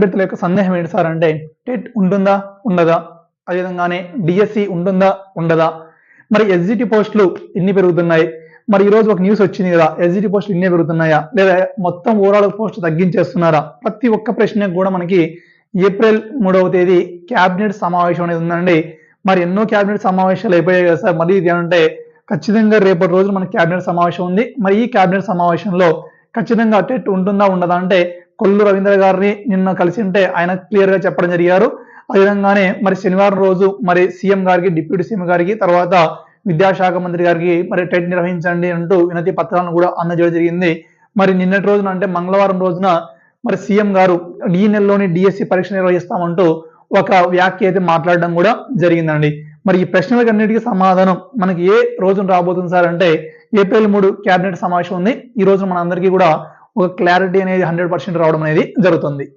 అభ్యర్థుల యొక్క సందేహం ఏంటి సార్ అంటే టెట్ ఉంటుందా ఉండదా? అదేవిధంగానే డిఎస్సి ఉంటుందా ఉండదా? మరి ఎస్జిటి పోస్టులు ఎన్ని పెరుగుతున్నాయి? మరి ఈ రోజు ఒక న్యూస్ వచ్చింది కదా ఎస్జిటి పోస్టులు ఇన్నే పెరుగుతున్నాయా? లేదా మొత్తం ఓవరాల్ పోస్ట్ తగ్గించేస్తున్నారా? ప్రతి ఒక్క ప్రశ్నకు కూడా మనకి ఏప్రిల్ మూడవ తేదీ క్యాబినెట్ సమావేశం అనేది ఉందండి. మరి ఎన్నో క్యాబినెట్ సమావేశాలు అయిపోయాయి కదా సార్. మరి ఇది ఏమంటే ఖచ్చితంగా రేపటి రోజు మన క్యాబినెట్ సమావేశం ఉంది. మరి ఈ క్యాబినెట్ సమావేశంలో ఖచ్చితంగా టెట్ ఉంటుందా ఉండదా అంటే కొల్లు రవీంద్ర గారిని నిన్న కలిసి ఉంటే ఆయన క్లియర్గా చెప్పడం జరిగారు. అదేవిధంగానే మరి శనివారం రోజు మరి సీఎం గారికి డిప్యూటీ సీఎం గారికి తర్వాత విద్యాశాఖ మంత్రి గారికి మరి టెట్ నిర్వహించండి అంటూ వినతి పత్రాలను కూడా అందజేయడం జరిగింది. మరి నిన్నటి రోజున అంటే మంగళవారం రోజున మరి సీఎం గారు ఈ నెలలోని డిఎస్సి పరీక్ష నిర్వహిస్తామంటూ ఒక వ్యాఖ్య అయితే మాట్లాడడం కూడా జరిగిందండి. మరి ఈ ప్రశ్నలకు అన్నిటికీ సమాధానం మనకి ఏ రోజున రాబోతుంది సార్ అంటే ఏప్రిల్ మూడు కేబినెట్ సమావేశం ఉంది. ఈ రోజు మన అందరికీ కూడా ఒక క్లారిటీ అనేది హండ్రెడ్ పర్సెంట్ రావడం అనేది జరుగుతుంది.